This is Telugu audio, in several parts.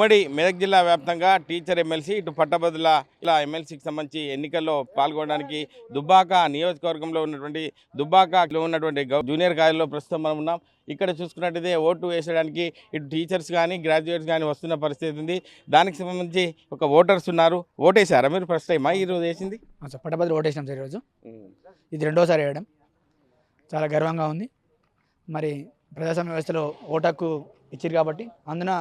ఉమ్మడి మెదక్ జిల్లా వ్యాప్తంగా టీచర్ ఎమ్మెల్సీ ఇటు పట్టభద్రుల ఇలా ఎమ్మెల్సీకి సంబంధించి ఎన్నికల్లో పాల్గొనడానికి దుబ్బాక నియోజకవర్గంలో ఉన్నటువంటి దుబ్బాకలో ఉన్నటువంటి జూనియర్ కాలేజీలో ప్రస్తుతం మనం ఉన్నాం. ఇక్కడ చూసుకున్నట్టయితే ఓటు వేసడానికి ఇటు టీచర్స్ కానీ గ్రాడ్యుయేట్స్ కానీ వస్తున్న పరిస్థితి ఉంది. దానికి సంబంధించి ఒక ఓటర్స్ ఉన్నారు. ఓటేశారా మీరు ఫస్ట్ టైమా? ఈరోజు వేసింది? పట్టభద్రులు ఓటేసినాం సార్ ఈరోజు. ఇది రెండోసారి వేయడం. చాలా గర్వంగా ఉంది. మరి ప్రజాస్వామ్య వ్యవస్థలో ఓటు హక్కు ఇచ్చారు కాబట్టి అందున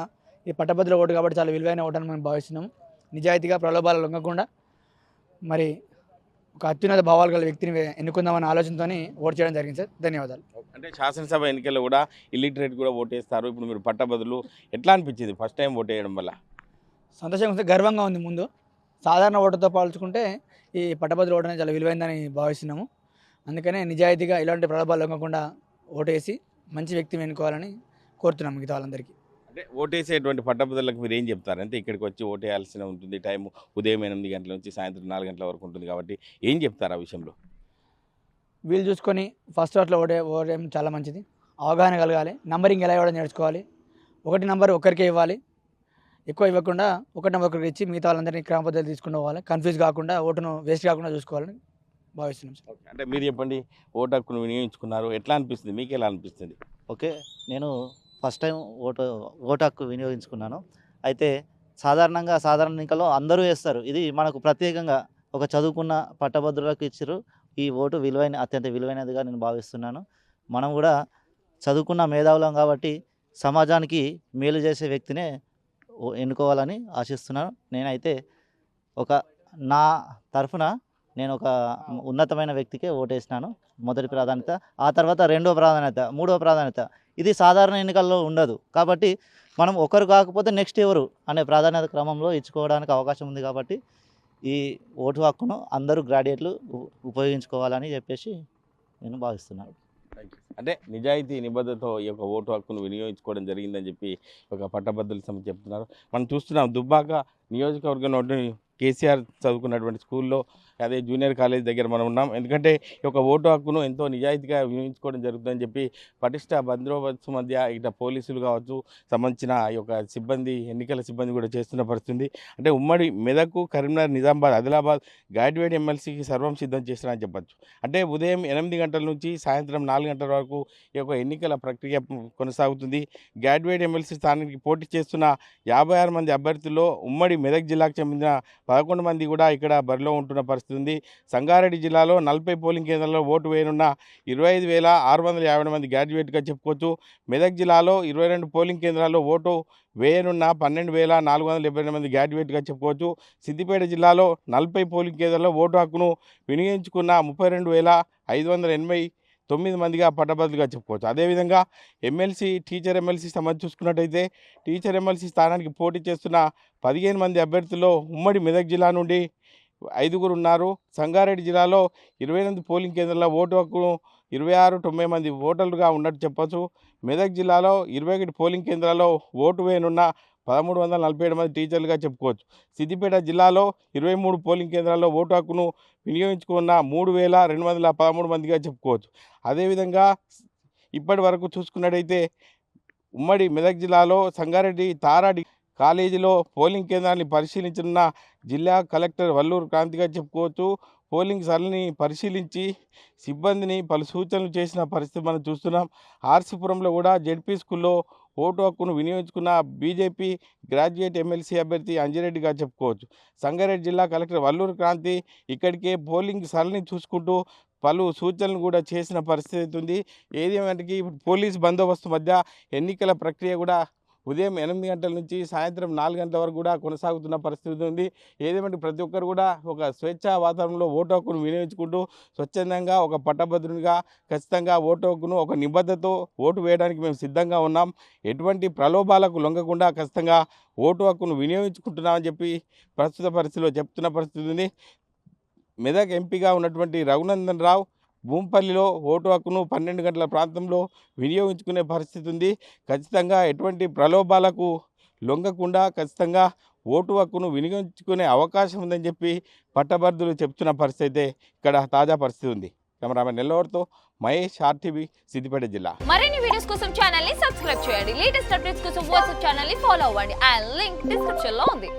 ఈ పట్టభద్రుల ఓటు కాబట్టి చాలా విలువైన ఓటు అని మనం భావిస్తున్నాము నిజాయితీగా ప్రలోభాలు లొంగకుండా మరి ఒక అత్యున్నత భావాలు గల వ్యక్తిని ఎన్నుకుందామన్న ఆలోచనతో ఓటు చేయడం జరిగింది సార్. ధన్యవాదాలు. అంటే శాసనసభ ఎన్నికల్లో కూడా ఇల్లిటరేట్ కూడా ఓటేస్తారు. ఇప్పుడు మీరు పట్టభద్రులు ఎట్లా అనిపించింది ఫస్ట్ టైం ఓటు వేయడం వల్ల? సంతోషంగా ఉంది గర్వంగా ఉంది ముందు. సాధారణ ఓటుతో పోల్చుకుంటే ఈ పట్టభద్రుల ఓటు అనేది చాలా విలువైందని భావిస్తున్నాము. అందుకనే నిజాయితీగా ఇలాంటి ప్రలోభాలు లొంగకుండా ఓటేసి మంచి వ్యక్తిని ఎన్నుకోవాలని కోరుతున్నాం మిగతా వాళ్ళందరికీ. అంటే ఓటేసేటువంటి పట్టభద్రులకు మీరు ఏం చెప్తారు? అంటే ఇక్కడికి వచ్చి ఓటేయాల్సిన ఉంటుంది టైం ఉదయం ఎనిమిది గంటల నుంచి సాయంత్రం నాలుగు గంటల వరకు ఉంటుంది కాబట్టి ఏం చెప్తారు ఆ విషయంలో? వీలు చూసుకొని ఫస్ట్ అట్లా ఓటే ఓటేయడం చాలా మంచిది. అవగాహన కలగాలి. నంబరింగ్ ఎలా ఇవ్వడం నేర్చుకోవాలి. ఒకటి నంబర్ ఒక్కరికే ఇవ్వాలి. ఎక్కువ ఇవ్వకుండా ఒకటి నెంబర్ ఒకరికి ఇచ్చి మిగతా వాళ్ళందరినీ క్రమ పద్ధతి తీసుకుంటూ పోవాలి. కన్ఫ్యూజ్ కాకుండా ఓటును వేస్ట్ కాకుండా చూసుకోవాలని భావిస్తున్నాం సార్. అంటే మీరు చెప్పండి ఓటు హక్కును వినియోగించుకున్నారు. ఎట్లా అనిపిస్తుంది? మీకు ఎలా అనిపిస్తుంది? ఓకే. నేను ఫస్ట్ టైం ఓటు ఓటు హక్కు వినియోగించుకున్నాను. అయితే సాధారణంగా సాధారణ ఎన్నికల్లో అందరూ వేస్తారు. ఇది మనకు ప్రత్యేకంగా ఒక చదువుకున్న పట్టభద్రులకు ఇచ్చారు ఈ ఓటు విలువైన అత్యంత విలువైనదిగా నేను భావిస్తున్నాను. మనం కూడా చదువుకున్న మేధావులం కాబట్టి సమాజానికి మేలు చేసే వ్యక్తినే ఎన్నుకోవాలని ఆశిస్తున్నాను. నేనైతే ఒక నా తరఫున నేను ఒక ఉన్నతమైన వ్యక్తికే ఓటేసినాను. మొదటి ప్రాధాన్యత ఆ తర్వాత రెండో ప్రాధాన్యత మూడో ప్రాధాన్యత. ఇది సాధారణ ఎన్నికల్లో ఉండదు. కాబట్టి మనం ఒకరు కాకపోతే నెక్స్ట్ ఎవరు అనే ప్రాధాన్యత క్రమంలో ఇచ్చుకోవడానికి అవకాశం ఉంది కాబట్టి ఈ ఓటు హక్కును అందరూ గ్రాడ్యుయేట్లు ఉపయోగించుకోవాలని చెప్పేసి నేను భావిస్తున్నాను. అంటే నిజాయితీ నిబద్ధతతో ఈ యొక్క ఓటు హక్కును వినియోగించుకోవడం జరిగిందని చెప్పి ఒక పట్టభద్రుల సమితి చెప్తున్నారు. మనం చూస్తున్నాం దుబ్బాక నియోజకవర్గంలో కేసీఆర్ చదువుకున్నటువంటి స్కూల్లో అదే జూనియర్ కాలేజ్ దగ్గర మనం ఉన్నాం. ఎందుకంటే ఈ యొక్క ఓటు హక్కును ఎంతో నిజాయితీగా వినియోగించుకోవడం జరుగుతుందని చెప్పి పటిష్ట బందోబస్తు మధ్య ఇట పోలీసులు కావచ్చు సంబంధించిన ఈ యొక్క సిబ్బంది ఎన్నికల సిబ్బంది కూడా చేస్తున్న పరిస్థితి అంటే ఉమ్మడి మెదకు కరీంనగర్ నిజామాబాద్ ఆదిలాబాద్ గాడ్వేడ్ ఎమ్మెల్సీకి సర్వం సిద్ధం చేస్తున్నారని చెప్పచ్చు. అంటే ఉదయం ఎనిమిది గంటల నుంచి సాయంత్రం నాలుగు గంటల వరకు ఈ యొక్క ఎన్నికల ప్రక్రియ కొనసాగుతుంది. గాడ్వేడ్ ఎమ్మెల్సీ స్థానానికి పోటీ చేస్తున్న యాభై ఆరు మంది అభ్యర్థుల్లో ఉమ్మడి మెదక్ జిల్లాకు చెందిన పదకొండు మంది కూడా ఇక్కడ బరిలో ఉంటున్న పరిస్థితి ఉంది. సంగారెడ్డి జిల్లాలో నలభై పోలింగ్ కేంద్రాల్లో ఓటు వేయనున్న ఇరవై ఐదు వేల ఆరు వందల యాభై మంది గ్రాడ్యుయేట్గా చెప్పుకోవచ్చు. మెదక్ జిల్లాలో ఇరవై రెండు పోలింగ్ కేంద్రాల్లో ఓటు వేయనున్న పన్నెండు వేల నాలుగు వందల డెబ్బై రెండు మంది గ్రాడ్యుయేట్గా చెప్పుకోవచ్చు. సిద్దిపేట జిల్లాలో నలభై పోలింగ్ కేంద్రాల్లో ఓటు హక్కును వినియోగించుకున్న ముప్పై రెండు వేల ఐదు వందల ఎనభై తొమ్మిది మందిగా పట్టభద్రులుగా చెప్పుకోవచ్చు. అదేవిధంగా ఎమ్మెల్సీ టీచర్ ఎమ్మెల్సీ సంబంధించి చూసుకున్నట్టయితే టీచర్ ఎమ్మెల్సీ స్థానానికి పోటీ చేస్తున్న పదిహేను మంది అభ్యర్థుల్లో ఉమ్మడి మెదక్ జిల్లా నుండి ఐదుగురు ఉన్నారు. సంగారెడ్డి జిల్లాలో ఇరవై ఎనిమిది పోలింగ్ కేంద్రంలో ఓటు హక్కును ఇరవై ఆరు తొంభై మంది ఓటర్లుగా ఉన్నట్టు చెప్పొచ్చు. మెదక్ జిల్లాలో ఇరవై ఒకటి పోలింగ్ కేంద్రాల్లో ఓటు వేయనున్న పదమూడు వందల నలభై ఏడు మంది టీచర్లుగా చెప్పుకోవచ్చు. సిద్దిపేట జిల్లాలో ఇరవై మూడు పోలింగ్ కేంద్రాల్లో ఓటు హక్కును వినియోగించుకున్న మూడు వేల రెండు వందల పదమూడు మందిగా చెప్పుకోవచ్చు. అదేవిధంగా ఇప్పటి వరకు చూసుకున్నట్టయితే ఉమ్మడి మెదక్ జిల్లాలో సంగారెడ్డి తారాడి కాలేజీలో పోలింగ్ కేంద్రాన్ని పరిశీలించిన జిల్లా కలెక్టర్ వల్లూరు క్రాంతిగా చెప్పుకోవచ్చు. పోలింగ్ సరళిని పరిశీలించి సిబ్బందిని పలు సూచనలు చేసిన పరిస్థితి మనం చూస్తున్నాం. ఆర్సీపురంలో కూడా జెడ్పీ స్కూల్లో ఓటు హక్కును వినియోగించుకున్న బీజేపీ గ్రాడ్యుయేట్ ఎమ్మెల్సీ అభ్యర్థి అంజిరెడ్డిగా చెప్పుకోవచ్చు. సంగారెడ్డి జిల్లా కలెక్టర్ వల్లూరు క్రాంతి ఇక్కడికే పోలింగ్ సరళిని చూసుకుంటూ పలు సూచనలు కూడా చేసిన పరిస్థితి ఉంది. ఏది ఏమంటే ఇప్పుడు పోలీస్ బందోబస్తు మధ్య ఎన్నికల ప్రక్రియ కూడా ఉదయం ఎనిమిది గంటల నుంచి సాయంత్రం నాలుగు గంటల వరకు కూడా కొనసాగుతున్న పరిస్థితి ఉంది. ఏదేమంటే ప్రతి ఒక్కరు కూడా ఒక స్వేచ్ఛ వాతావరణంలో ఓటు హక్కును వినియోగించుకుంటూ స్వచ్ఛందంగా ఒక పట్టభద్రునిగా ఖచ్చితంగా ఓటు హక్కును ఒక నిబద్ధతో ఓటు వేయడానికి మేము సిద్ధంగా ఉన్నాం. ఎటువంటి ప్రలోభాలకు లొంగకుండా ఖచ్చితంగా ఓటు హక్కును వినియోగించుకుంటున్నామని చెప్పి ప్రస్తుత పరిస్థితిలో చెప్తున్న పరిస్థితి ఉంది. మెదక్ ఎంపీగా ఉన్నటువంటి రఘునందన్ రావు భూంపల్లిలో ఓటు హక్కును పన్నెండు గంటల ప్రాంతంలో వినియోగించుకునే పరిస్థితి ఉంది. ఖచ్చితంగా ఎటువంటి ప్రలోభాలకు లొంగకుండా ఖచ్చితంగా ఓటు హక్కును వినియోగించుకునే అవకాశం ఉందని చెప్పి పట్టభద్రులు చెప్తున్న పరిస్థితి అయితే ఇక్కడ తాజా పరిస్థితి ఉంది. కెమెరామెన్ నెల్లూరుతో మహేష్ ఆర్టీవీ సిద్దిపేట జిల్లా. మరిన్ని వీడియోస్ కోసం ఛానల్ని సబ్స్క్రైబ్ చేయండి. లేటెస్ట్ అప్డేట్స్ కోసం వాట్సాప్ ఛానల్ని ఫాలో అవ్వండి. అండ్ లింక్ డిస్క్రిప్షన్లో ఉంది.